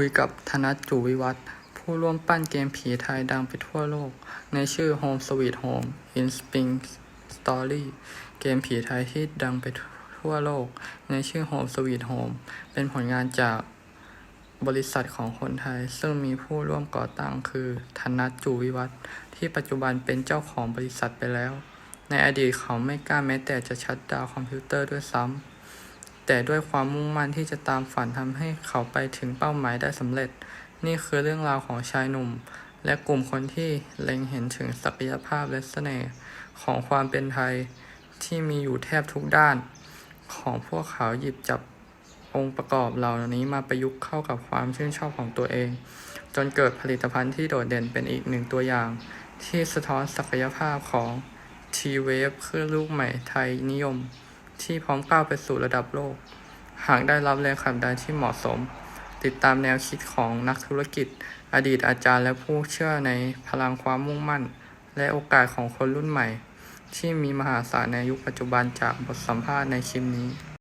คุยกับธนัทจุวิวัฒน์ผู้ร่วมปั้นเกมผีไทยดังไปทั่วโลก ในชื่อ Home Sweet Home in Spring Story เกมผีไทยที่ดังไปทั่วโลก ในชื่อ Home Sweet Home เป็นผลงานจากบริษัทของคนไทย ซึ่งมีผู้ร่วมก่อตั้งคือธนัทจุวิวัฒน์ที่ปัจจุบันเป็นเจ้าของบริษัทไปแล้ว ในอดีตเขาไม่กล้าแม้แต่จะชัดดาวคอมพิวเตอร์ด้วยซ้ำ แต่ด้วยความมุ่งมั่นที่จะตามฝันทำให้เขาไปถึงเป้าหมายได้สำเร็จ นี่คือเรื่องราวของชายหนุ่ม และกลุ่มคนที่เล็งเห็นถึงศักยภาพและเสน่ห์ของความเป็นไทยที่มีอยู่แทบทุกด้าน ของพวกเขาหยิบจับองค์ประกอบเหล่านี้มาประยุกต์เข้ากับความชื่นชอบของตัวเอง จนเกิดผลิตภัณฑ์ที่โดดเด่นเป็นอีกหนึ่งตัวอย่าง ที่สะท้อนศักยภาพของ T-Wave คลื่นลูกใหม่ไทยนิยม ที่พร้อมก้าวไปสู่ระดับโลก หากได้รับแรงขับดันที่เหมาะสม ติดตามแนวคิดของนักธุรกิจ อดีตอาจารย์และผู้เชื่อในพลังความมุ่งมั่น และโอกาสของคนรุ่นใหม่ ที่มีมหาศาลในยุคปัจจุบันจากบทสัมภาษณ์ในคลิปนี้